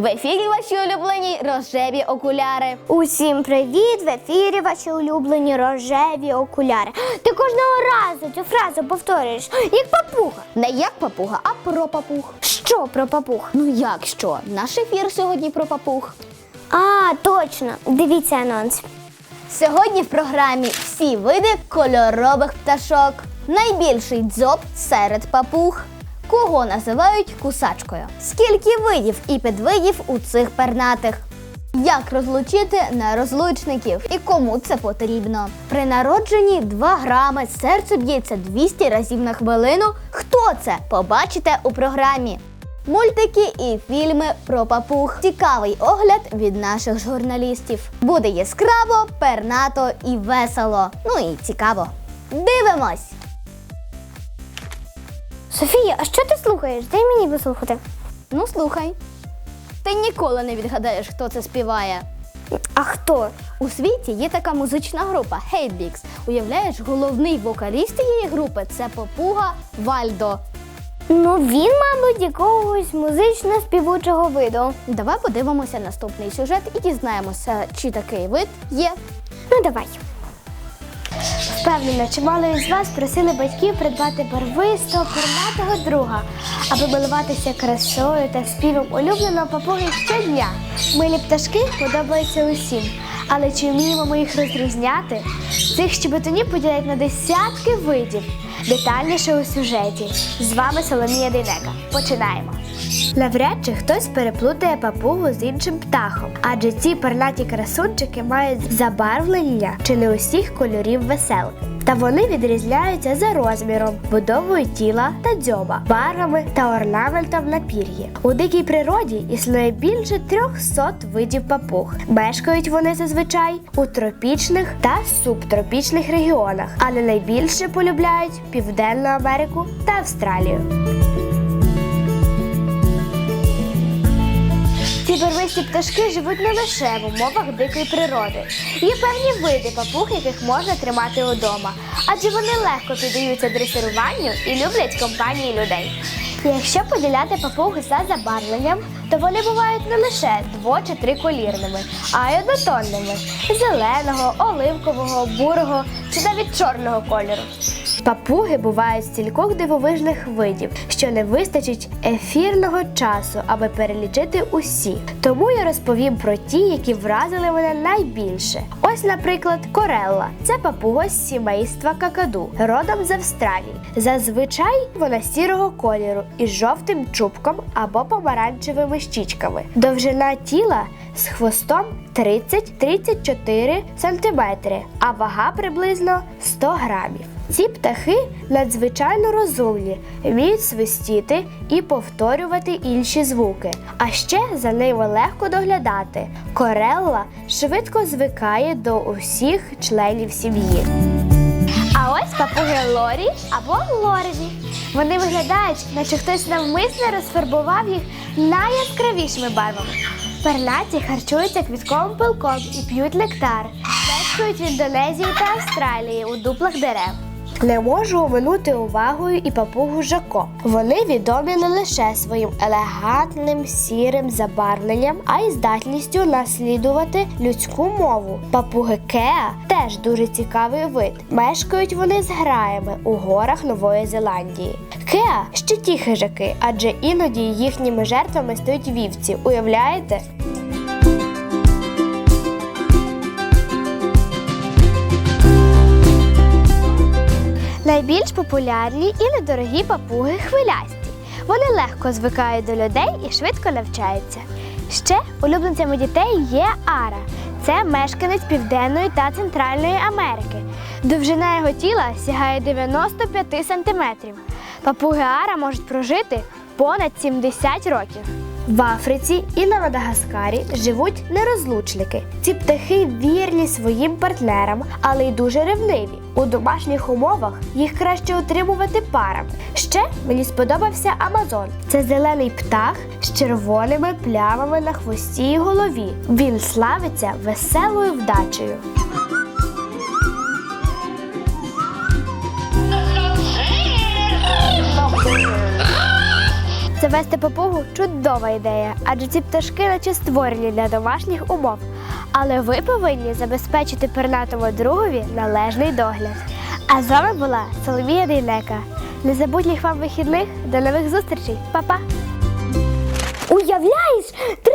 В ефірі ваші улюблені рожеві окуляри. Усім привіт! В ефірі ваші улюблені рожеві окуляри. Ти кожного разу цю фразу повторюєш, як папуга. Не як папуга, а про папуг. Що про папуг? Ну як що? Наш ефір сьогодні про папуг. А, точно. Дивіться анонс. Сьогодні в програмі всі види кольорових пташок. Найбільший дзьоб серед папуг. Кого називають кусачкою? Скільки видів і підвидів у цих пернатих? Як розлучити нерозлучників і кому це потрібно? При народженні 2 грами серце б'ється 200 разів на хвилину. Хто це? Побачите у програмі. Мультики і фільми про папуг. Цікавий огляд від наших журналістів. Буде яскраво, пернато і весело. Ну і цікаво. Дивимось! Софія, а що ти слухаєш? Дай мені послухати. Ну, слухай. Ти ніколи не відгадаєш, хто це співає. А хто? У світі є така музична група Hatebix. Уявляєш, головний вокаліст цієї групи це попуга Вальдо. Ну він, мабуть, якогось музично співучого виду. Давай подивимося наступний сюжет і дізнаємося, чи такий вид є. Ну давай. Впевнена, чимало із вас просили батьків придбати барвистого пернатого друга, аби милуватися красою та співом улюбленого папуги щодня. Милі пташки подобаються усім. Але чи вміємо ми їх розрізняти? Цих щебетунів поділяють на десятки видів. Детальніше у сюжеті. З вами Соломія Дейнека. Починаємо. Навряд чи хтось переплутає папугу з іншим птахом, адже ці пернаті красунчики мають забарвлення чи не усіх кольорів веселки. Та вони відрізняються за розміром, будовою тіла та дзьоба, барвами та орнаментом на пір'ї. У дикій природі існує більше 300 видів папуг. Мешкають вони зазвичай у тропічних та субтропічних регіонах, але найбільше полюбляють Південну Америку та Австралію. Ці барвисті пташки живуть не лише в умовах дикої природи. Є певні види папуг, яких можна тримати удома, адже вони легко піддаються дресируванню і люблять компанії людей. Якщо поділяти папуг за забарвленням, то вони бувають не лише дво- чи триколірними, а й однотонними зеленого, оливкового, бурого чи навіть чорного кольору. Папуги бувають стількох дивовижних видів, що не вистачить ефірного часу, аби перелічити усі. Тому я розповім про ті, які вразили мене найбільше. Ось, наприклад, корелла це папуга з сімейства какаду, родом з Австралії. Зазвичай вона сірого кольору із жовтим чубком або помаранчевими щічками. Довжина тіла з хвостом 30-34 см, а вага приблизно 100 грамів. Ці птахи надзвичайно розумні, вміють свистіти і повторювати інші звуки. А ще за ними легко доглядати. Корелла швидко звикає до усіх членів сім'ї. А ось папуги Лорі або Лореві. Вони виглядають, наче хтось навмисно розфарбував їх найяскравішими барвами. Пернаті харчуються квітковим пилком і п'ють нектар. Мешкають в Індонезії та Австралії у дуплах дерев. Не можу оминути увагою і папугу Жако. Вони відомі не лише своїм елегантним сірим забарвленням, а й здатністю наслідувати людську мову. Папуги Кеа теж дуже цікавий вид. Мешкають вони з граями у горах Нової Зеландії. Кеа ще ті хижаки, адже іноді їхніми жертвами стають вівці. Уявляєте? Найбільш популярні і недорогі папуги хвилясті. Вони легко звикають до людей і швидко навчаються. Ще улюбленцями дітей є Ара. Це мешканець Південної та Центральної Америки. Довжина його тіла сягає 95 сантиметрів. Папуги Ара можуть прожити понад 70 років. В Африці і на Мадагаскарі живуть нерозлучники. Ці птахи вірні своїм партнерам, але й дуже ревниві. У домашніх умовах їх краще утримувати парами. Ще мені сподобався Амазон. Це зелений птах з червоними плямами на хвості і голові. Він славиться веселою вдачею. Завести попугу чудова ідея, адже ці пташки наче створені для домашніх умов. Але ви повинні забезпечити пернатому другові належний догляд. А з вами була Соломія Дейнека. Незабутніх вам вихідних. До нових зустрічей, Па-па! Уявляєш, 330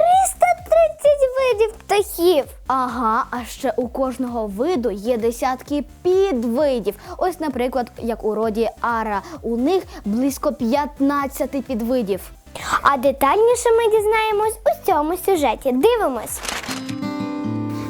видів птахів! Ага, а ще у кожного виду є десятки підвидів. Ось, наприклад, як у роді Ара. У них близько 15 підвидів. А детальніше ми дізнаємось у цьому сюжеті. Дивимось.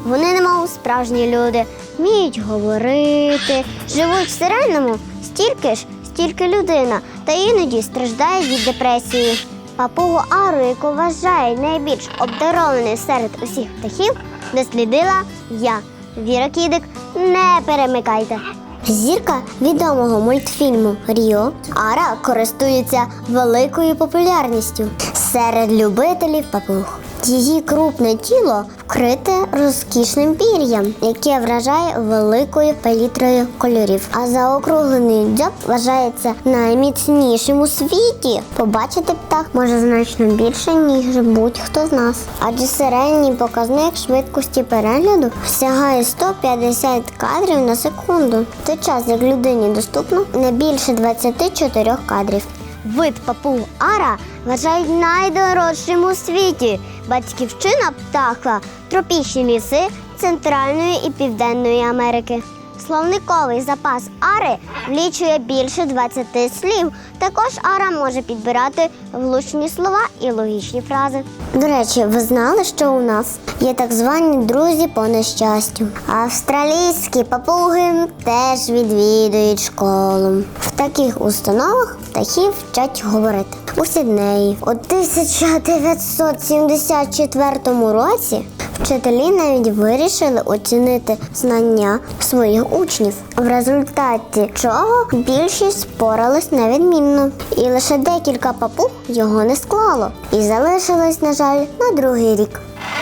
Вони немов справжні люди, вміють говорити, живуть в сиреному стільки ж, стільки людина, та іноді страждають від депресії. Папугу Ару, яку вважає найбільш обдарованою серед усіх птахів, дослідила я. Віра Кідик, не перемикайте. Зірка відомого мультфільму Ріо Ара користується великою популярністю серед любителів папуг. Її крупне тіло вкрите розкішним пір'ям, яке вражає великою палітрою кольорів. А заокруглений дзьоб вважається найміцнішим у світі. Побачити птах може значно більше, ніж будь-хто з нас. Адже середній показник швидкості перегляду сягає 150 кадрів на секунду. Той час як людині доступно не більше 24 кадрів. Вид папуг Ара вважають найдорожчим у світі. Батьківщина птаха тропічні ліси Центральної і Південної Америки. Словниковий запас ари влічує більше 20 слів. Також ара може підбирати влучні слова і логічні фрази. До речі, ви знали, що у нас є так звані друзі по нещастю. Австралійські папуги теж відвідують школу. В таких установах птахів вчать говорити. У Сіднеї у 1974 році вчителі навіть вирішили оцінити знання своїх учнів, в результаті чого більшість спорались невідмінно. І лише декілька папуг його не склало і залишились, на жаль, на другий рік.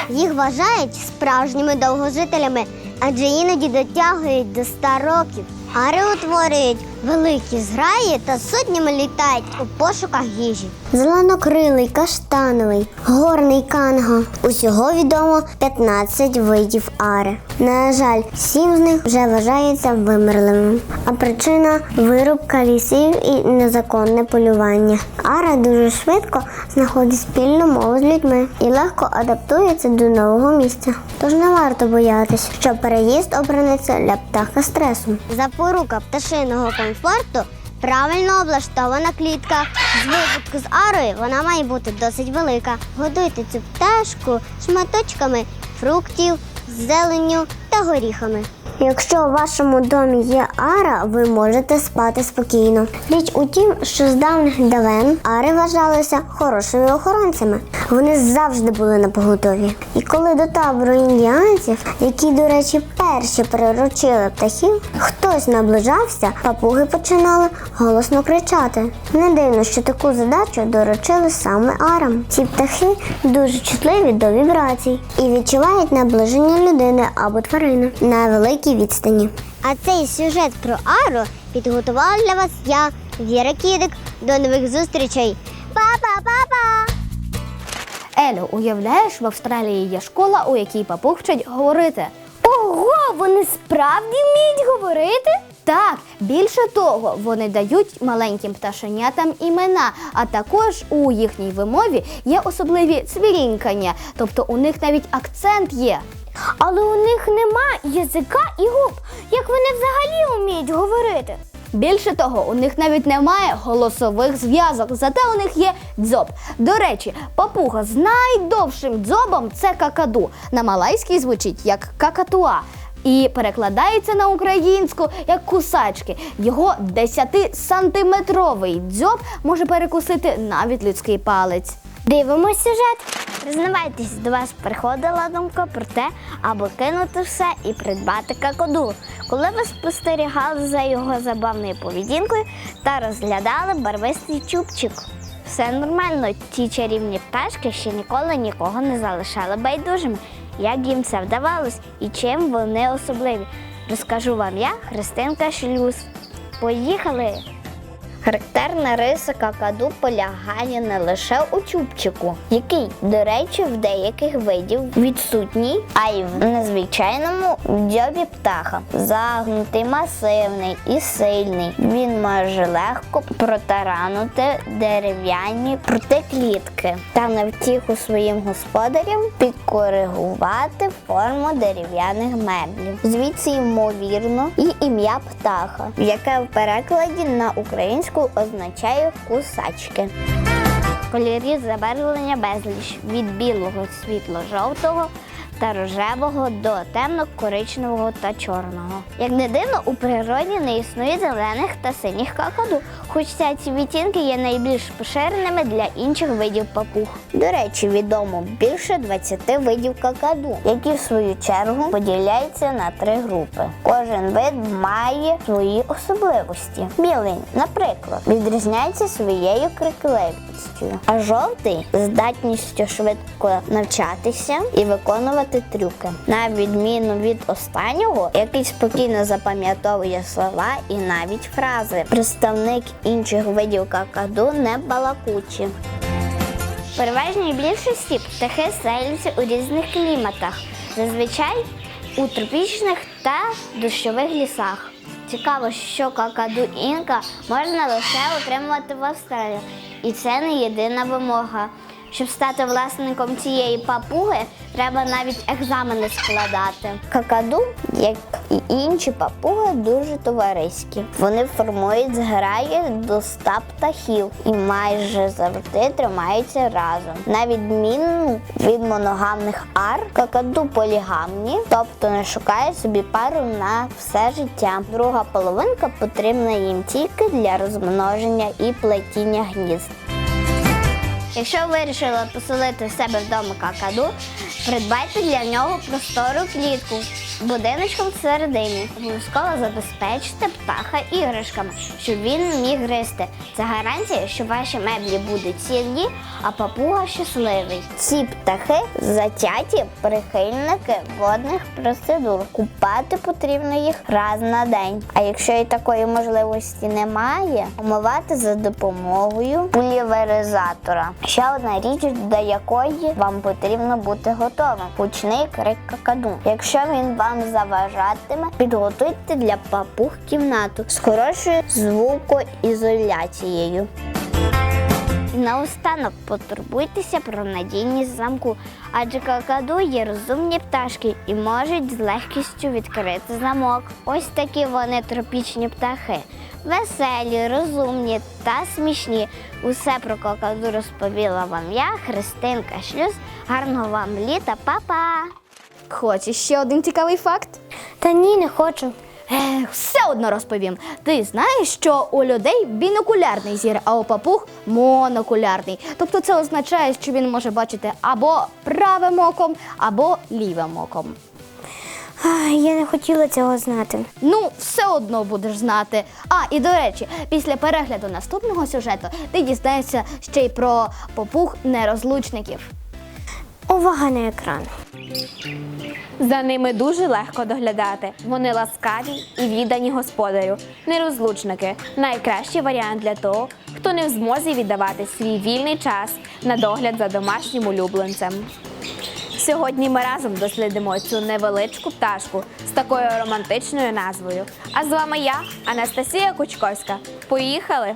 Їх вважають справжніми довгожителями, адже іноді дотягують до 100 років. Ари утворюють великі зграї та сотнями літають у пошуках їжі. Зеленокрилий, каштановий, горний канго. Усього відомо 15 видів ари. На жаль, сім з них вже вважаються вимерлими. А причина вирубка лісів і незаконне полювання. Ара дуже швидко знаходить спільну мову з людьми і легко адаптується до нового місця. Тож не варто боятись, що переїзд обранеться для птаха стресу. Запорука пташиного комфорту правильно облаштована клітка. З випадку з арою вона має бути досить велика. Годуйте цю пташку шматочками фруктів, зеленню та горіхами. Якщо у вашому домі є ара, ви можете спати спокійно. Річ у тім, що з давних давен ари вважалися хорошими охоронцями. Вони завжди були на поготові. І коли до табору індіанців, які, до речі, перші приручили птахів, хтось наближався, папуги починали голосно кричати. Не дивно, що таку задачу доручили саме арам. Ці птахи дуже чутливі до вібрацій і відчувають наближення людини або тварини на великій відстані. А цей сюжет про Ару підготувала для вас я, Віра Кідик. До нових зустрічей. Па-па-па-па! Елю, уявляєш, в Австралії є школа, у якій папуг вчать говорити. Ого, вони справді вміють говорити? Так, більше того, вони дають маленьким пташенятам імена, а також у їхній вимові є особливі цвірінькання, тобто у них навіть акцент є. Але у них нема язика і губ. Як вони взагалі вміють говорити? Більше того, у них навіть немає голосових зв'язок, зате у них є дзьоб. До речі, папуга з найдовшим дзьобом це какаду. На малайській звучить як какатуа. І перекладається на українську як кусачки. Його 10-сантиметровий дзьоб може перекусити навіть людський палець. Дивимось сюжет. Признавайтесь, до вас приходила думка про те, аби кинути все і придбати какоду, коли ви спостерігали за його забавною поведінкою та розглядали барвистий чубчик. Все нормально, ті чарівні пташки ще ніколи нікого не залишали байдужими. Як їм це вдавалось і чим вони особливі, розкажу вам я, Христинка Шлюз. Поїхали! Характерна риса какаду полягає не лише у чубчику, який, до речі, в деяких видів відсутній, а й в незвичайному дзьобі птаха. Загнутий, масивний і сильний. Він може легко протаранути дерев'яні протиклітки та на втіху своїм господарям підкоригувати форму дерев'яних меблів. Звідси ймовірно і ім'я птаха, яке в перекладі на українську означає кусачки. Кольорів забарвлення безліч від білого світло-жовтого та рожевого до темно-коричневого та чорного. Як не дивно, у природі не існує зелених та синіх какаду, хоча ці відтінки є найбільш поширеними для інших видів папуг. До речі, відомо більше 20 видів какаду, які в свою чергу поділяються на три групи. Кожен вид має свої особливості. Білий, наприклад, відрізняється своєю крикливістю, а жовтий здатністю швидко навчатися і виконувати трюки. На відміну від останнього, який спокійно запам'ятовує слова і навіть фрази. Представник інших видів какаду не балакучі. В переважній більшості птахи селяться у різних кліматах, зазвичай у тропічних та дощових лісах. Цікаво, що какаду інка можна лише отримувати в Австралії, і це не єдина вимога. Щоб стати власником цієї папуги, треба навіть екзамени складати. Какаду, як і інші папуги, дуже товариські. Вони формують зграї до 100 птахів і майже завжди тримаються разом. На відміну від моногамних ар, какаду полігамні, тобто не шукають собі пару на все життя. Друга половинка потрібна їм тільки для розмноження і плетіння гнізд. Якщо вирішили поселити в себе вдома какаду, придбайте для нього простору клітку будиночком всередині. Обов'язково забезпечте птаха іграшками, щоб він міг гризти. Це гарантія, що ваші меблі будуть цілі, а папуга щасливий. Ці птахи затяті прихильники водних процедур. Купати потрібно їх раз на день. А якщо і такої можливості немає, омивати за допомогою пуліверизатора. Ще одна річ, до якої вам потрібно бути готовим. Гучний крик какаду. Якщо він вам заважатиме, підготуйте для папуг кімнату з хорошою звукоізоляцією. І наостанок потурбуйтеся про надійність замку, адже какаду є розумні пташки і можуть з легкістю відкрити замок. Ось такі вони тропічні птахи. Веселі, розумні та смішні. Усе про какаду розповіла вам я, Христинка Шлюз. Гарного вам літа, па-па! Хочеш ще один цікавий факт? Та ні, не хочу. Ех, все одно розповім. Ти знаєш, що у людей бінокулярний зір, а у папуг монокулярний. Тобто це означає, що він може бачити або правим оком, або лівим оком. Я не хотіла цього знати. Ну, все одно будеш знати. А, і до речі, після перегляду наступного сюжету ти дізнаєшся ще й про попуг нерозлучників. Увага на екран. За ними дуже легко доглядати. Вони ласкаві і віддані господарю. Нерозлучники найкращий варіант для того, хто не в змозі віддавати свій вільний час на догляд за домашнім улюбленцем. Сьогодні ми разом дослідимо цю невеличку пташку з такою романтичною назвою. А з вами я, Анастасія Кучковська. Поїхали!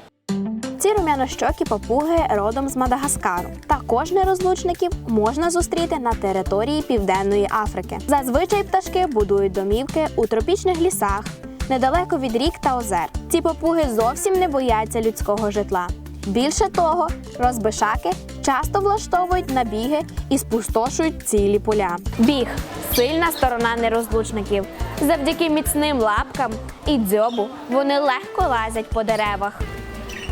Ці румянощокі папуги родом з Мадагаскару. Також нерозлучників можна зустріти на території Південної Африки. Зазвичай пташки будують домівки у тропічних лісах, недалеко від рік та озер. Ці папуги зовсім не бояться людського житла. Більше того, розбишаки часто влаштовують набіги і спустошують цілі поля. Біг сильна сторона нерозлучників. Завдяки міцним лапкам і дзьобу вони легко лазять по деревах.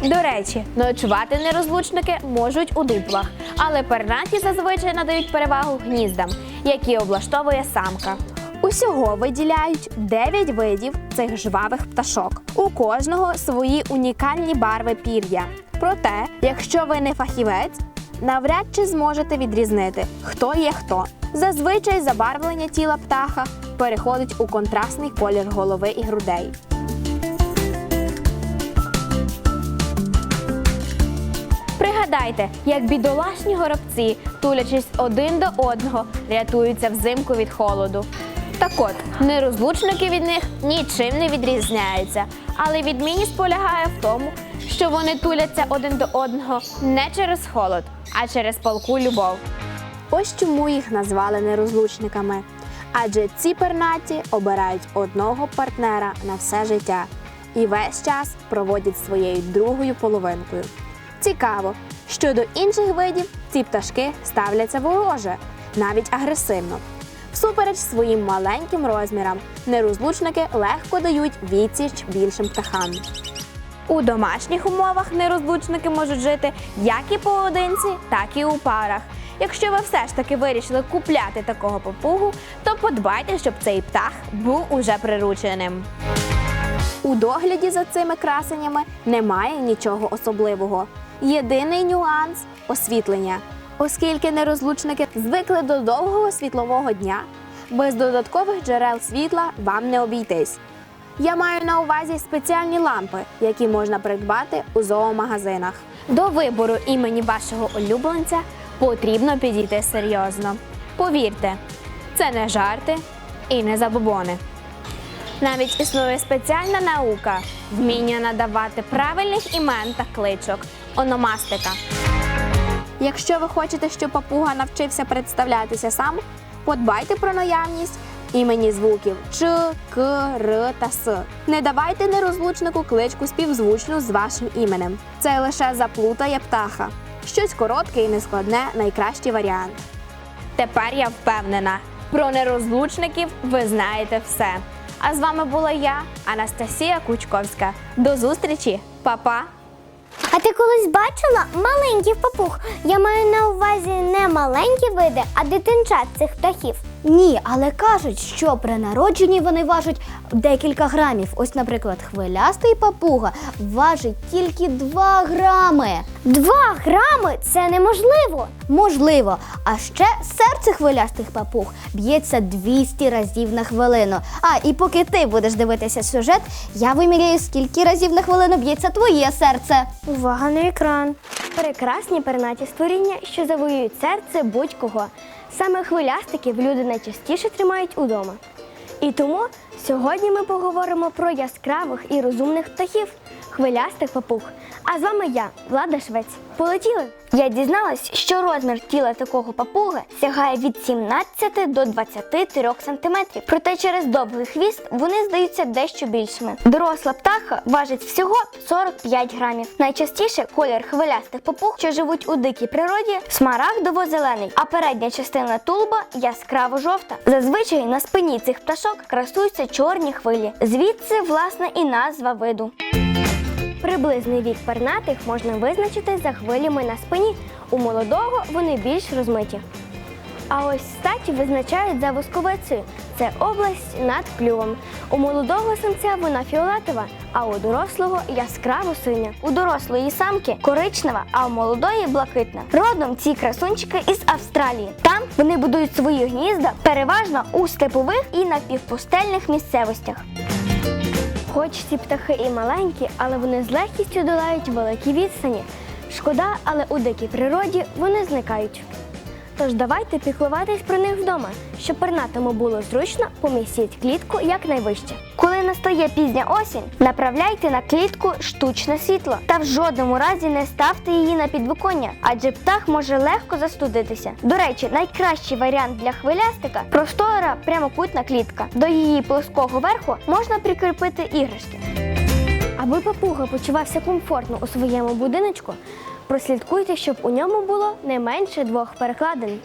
До речі, ночувати нерозлучники можуть у дуплах, але пернаті зазвичай надають перевагу гніздам, які облаштовує самка. Усього виділяють 9 видів цих жвавих пташок. У кожного свої унікальні барви пір'я. Проте, якщо ви не фахівець, навряд чи зможете відрізнити, хто є хто. Зазвичай забарвлення тіла птаха переходить у контрастний колір голови і грудей. Пригадайте, як бідолашні горобці, тулячись один до одного, рятуються взимку від холоду. Так от, нерозлучники від них нічим не відрізняються, але відмінність полягає в тому, що вони туляться один до одного не через холод, а через палку любов. Ось чому їх назвали нерозлучниками. Адже ці пернаті обирають одного партнера на все життя і весь час проводять своєю другою половинкою. Цікаво, що до інших видів ці пташки ставляться вороже, навіть агресивно. Всупереч своїм маленьким розмірам, нерозлучники легко дають відсіч більшим птахам. У домашніх умовах нерозлучники можуть жити як і поодинці, так і у парах. Якщо ви все ж таки вирішили купляти такого папугу, то подбайте, щоб цей птах був уже прирученим. У догляді за цими красенями немає нічого особливого. Єдиний нюанс освітлення. Оскільки нерозлучники звикли до довгого світлового дня, без додаткових джерел світла вам не обійтись. Я маю на увазі спеціальні лампи, які можна придбати у зоомагазинах. До вибору імені вашого улюбленця потрібно підійти серйозно. Повірте, це не жарти і не забобони. Навіть існує спеціальна наука вміння надавати правильних імен та кличок ономастика. Якщо ви хочете, щоб папуга навчився представлятися сам, подбайте про наявність імені звуків Ч, К, Р та С. Не давайте нерозлучнику кличку співзвучну з вашим іменем. Це лише заплутає птаха. Щось коротке і нескладне найкращий варіант. Тепер я впевнена, про нерозлучників ви знаєте все. А з вами була я, Анастасія Кучковська. До зустрічі, Па-па! А ти колись бачила маленьких папуг? Я маю на увазі не маленькі види, а дитинчат цих птахів. Ні, але кажуть, що при народженні вони важать декілька грамів. Ось, наприклад, хвилястий папуга важить тільки 2 грами. Два грами це неможливо. Можливо, а ще серце хвилястих папуг б'ється 200 разів на хвилину. А і поки ти будеш дивитися сюжет, я виміряю, скільки разів на хвилину б'ється твоє серце. Увага на екран. Прекрасні пернаті створіння, що завоюють серце будь-кого. Саме хвилястиків люди найчастіше тримають удома. І тому сьогодні ми поговоримо про яскравих і розумних птахів, хвилястих папуг. А з вами я, Влада Швець. Полетіли? Я дізналась, що розмір тіла такого папуги сягає від 17 до 23 сантиметрів. Проте через довгий хвіст вони здаються дещо більшими. Доросла птаха важить всього 45 грамів. Найчастіше колір хвилястих папуг, що живуть у дикій природі, смарагдово-зелений, а передня частина тулуба яскраво жовта. Зазвичай на спині цих пташок красуються чорні хвилі. Звідси, власне, і назва виду. Приблизний вік пернатих можна визначити за хвилями на спині. У молодого вони більш розмиті. А ось статі визначають за восковицею. Це область над клювом. У молодого самця вона фіолетова, а у дорослого яскраво синя. У дорослої самки коричнева, а у молодої блакитна. Родом ці красунчики із Австралії. Там вони будують свої гнізда переважно у степових і напівпустельних місцевостях. Хоч ці птахи і маленькі, але вони з легкістю долають великі відстані. Шкода, але у дикій природі вони зникають. Тож давайте піклуватись про них вдома, щоб пернатому було зручно, помістіть клітку якнайвище. Коли настає пізня осінь, направляйте на клітку штучне світло та в жодному разі не ставте її на підвиконня, адже птах може легко застудитися. До речі, найкращий варіант для хвилястика простора прямокутна клітка. До її плоского верху можна прикріпити іграшки. Аби папуга почувався комфортно у своєму будиночку, прослідкуйте, щоб у ньому було не менше двох перекладин.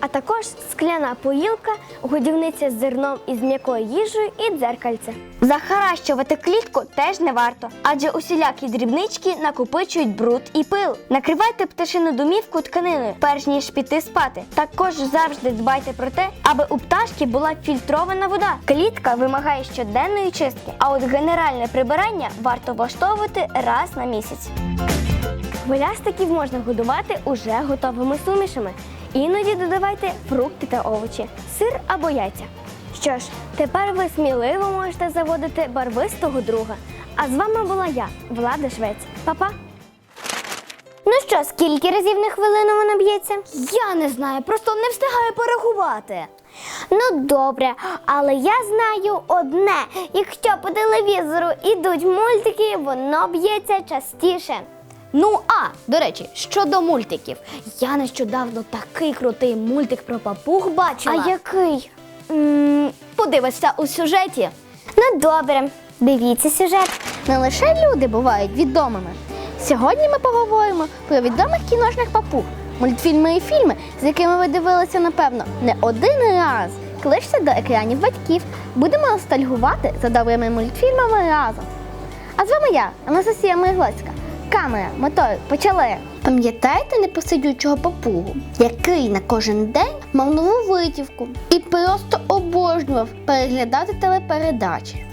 А також скляна поїлка, годівниця з зерном із м'якою їжею і дзеркальце. Захаращувати клітку теж не варто, адже усілякі дрібнички накопичують бруд і пил. Накривайте пташину домівку тканиною, перш ніж піти спати. Також завжди дбайте про те, аби у пташки була фільтрована вода. Клітка вимагає щоденної чистки, а от генеральне прибирання варто влаштовувати раз на місяць. Хвилястиків можна годувати уже готовими сумішами. Іноді додавайте фрукти та овочі, сир або яйця. Що ж, тепер ви сміливо можете заводити барвистого друга. А з вами була я, Влада Швець. Па-па! Ну що, скільки разів на хвилину вона б'ється? Я не знаю, просто не встигаю порахувати. Ну добре, але я знаю одне: якщо по телевізору ідуть мультики, воно б'ється частіше. Ну а до речі, щодо мультиків, я нещодавно такий крутий мультик про папуг бачила. А який? М, Подивишся у сюжеті. Ну добре, дивіться сюжет. Не лише люди бувають відомими. Сьогодні ми поговоримо про відомих кіношних папуг, мультфільми і фільми, з якими ви дивилися, напевно, не один раз. Кличте до екранів батьків, будемо ностальгувати за добрими мультфільмами разом. А з вами я, Анастасія Миглоцька. Камера, мотор, почали. Пам'ятаєте непосидючого папугу, який на кожен день мав нову витівку і просто обожнював переглядати телепередачі?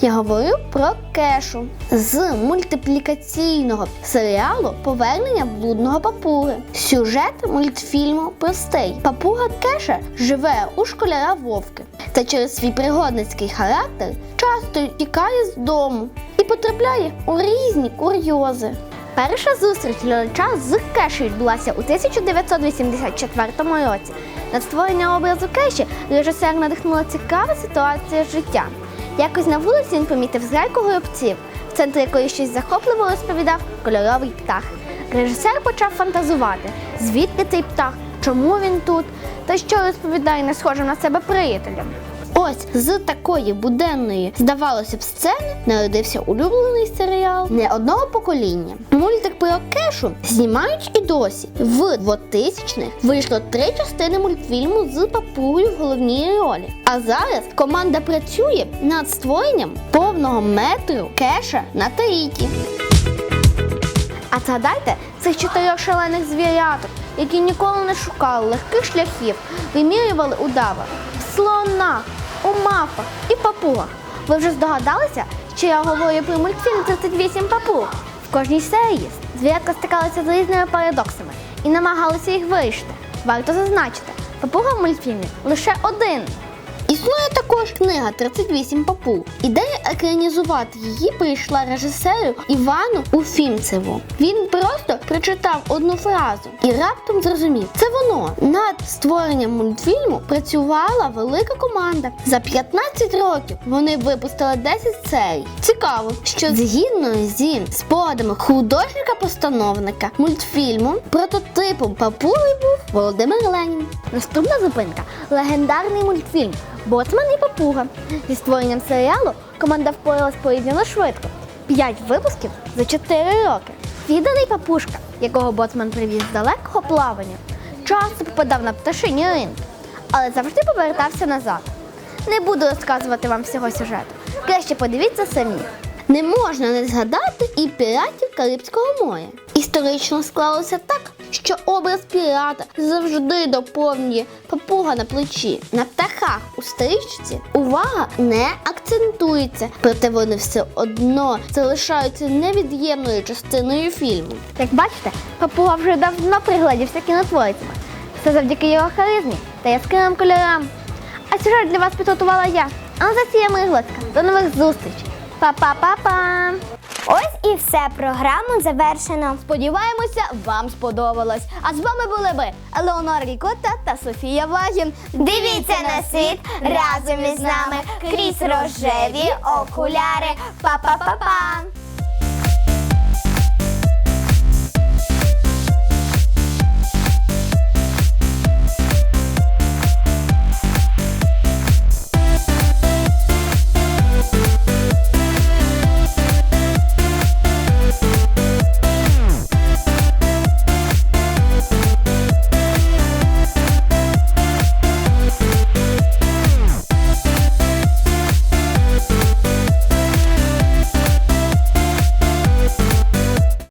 Я говорю про кешу з мультиплікаційного серіалу Повернення блудного папуги. Сюжет мультфільму простий. Папуга Кеша живе у школяра Вовки та через свій пригодницький характер часто тікає з дому і потрапляє у різні курйози. Перша зустріч глядача з Кеші відбулася у 1984 році. На створення образу Кеші режисер надихнула цікава ситуація життя. Якось на вулиці він помітив зграйку горобців, в центрі якої щось захопливо розповідав кольоровий птах. Режисер почав фантазувати, звідки цей птах, чому він тут, та що розповідає не схожим на себе приятелям. Ось з такої буденної, здавалося б, сцени народився улюблений серіал не одного покоління. Мультик про Кешу знімають і досі. В 2000-х вийшло три частини мультфільму з папугою в головній ролі. А зараз команда працює над створенням повного метру Кеша на Таїті. А згадайте цих чотирьох шалених звіряток, які ніколи не шукали легких шляхів, вимірювали удава, в слонах, у мафах і папугах. Ви вже здогадалися, що я говорю про мультфільм 38 папуг? В кожній серії звірятка стикалися з різними парадоксами і намагалися їх вирішити. Варто зазначити, папуга в мультфільмі лише один. Існує також книга 38 папуг. Ідея екранізувати її прийшла режисеру Івану Уфімцеву. Він просто прочитав одну фразу і раптом зрозумів, це воно. Над створенням мультфільму працювала велика команда. За 15 років вони випустили 10 серій. Цікаво, що згідно зі спогадами художника-постановника мультфільму прототипом папуги був Володимир Ленін. Наступна зупинка легендарний мультфільм Боцман і папуга. Зі створенням серіалу команда впоралась порівняно швидко. П'ять випусків за 4 роки. Відданий папушка, якого боцман привіз з далекого плавання, часто попадав на пташині ринки, але завжди повертався назад. Не буду розказувати вам всього сюжету. Краще подивіться самі. Не можна не згадати і піратів Карибського моря. Історично склалося так, що образ пірата завжди доповнює папуга на плечі. На птахах у стрічці увага не акцентується, проте вони все одно залишаються невід'ємною частиною фільму. Як бачите, папуга вже давно пригладівся кінотворцями. Все завдяки його харизмі та яскравим кольорам. А сюжет для вас підготувала я, Анастасія Миглоцька. До нових зустрічей. Па-па-па-па! Ось і все. Програму завершено. Сподіваємося, вам сподобалось. А з вами були ви Елеонора Рікота та Софія Вагін. Дивіться на світ разом із нами крізь рожеві окуляри. Па-па-па-па!